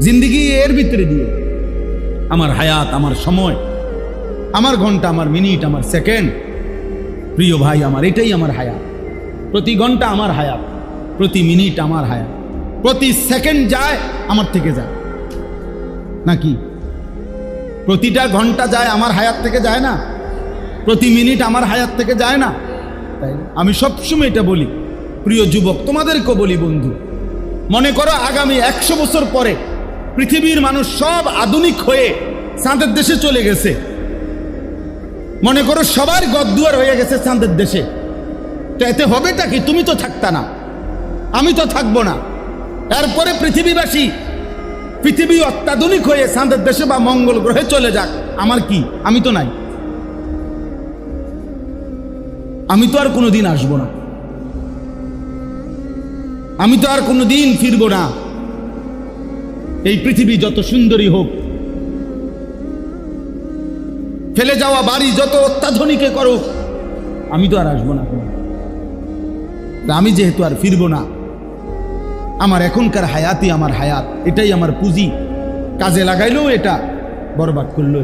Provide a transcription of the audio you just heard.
জিন্দিগি এর ভিতরে দিয়ে। আমার হায়াত, আমার সময়, আমার ঘণ্টা, আমার মিনিট, আমার সেকেন্ড। প্রিয় ভাই আমার, এটাই আমার হায়াত। প্রতি ঘণ্টা আমার হায়াত, প্রতি মিনিট আমার হায়াত। প্রতি সেকেন্ড যায়, আমার থেকে যায়। নাকি? প্রতিটা ঘণ্টা যায়, আমার হায়াত থেকে যায় না? প্রতি মিনিট আমার হায়াত থেকে যায় না? তাই আমি সবসময় এটা বলি। প্রিয় যুবক, তোমাদেরকেও বলি বন্ধু। মনে করো আগামী একশো বছর পরে পৃথিবীর মানুষ সব আধুনিক হয়ে চাঁদের দেশে চলে গেছে। মনে করো সবার গদ্দুয়ার হয়ে গেছে চাঁদের দেশে। তো এতে হবেটা কি? তুমি তো থাকতা না। আমি তো থাকব না। এরপরে পৃথিবীবাসী, পৃথিবী অত্যাধুনিক হয়ে চাঁদের দেশে বা মঙ্গল গ্রহে চলে যাক। আমার কি? আমি তো নাই। আমি তো আর কোনোদিন আসব না। আমি তো আর কোনোদিন ফিরবো না। এই পৃথিবী যত সুন্দরী হোক, ফেলে যাওয়া বাড়ি যত অত্যাধুনিকে করো আমি তো আর আসব না। আমি যেহেতু আর ফিরবো না, আমার এখনকার হায়াতই আমার হায়াত, এটাই আমার পুঁজি। কাজে লাগাইলেও এটা বরবাদ করল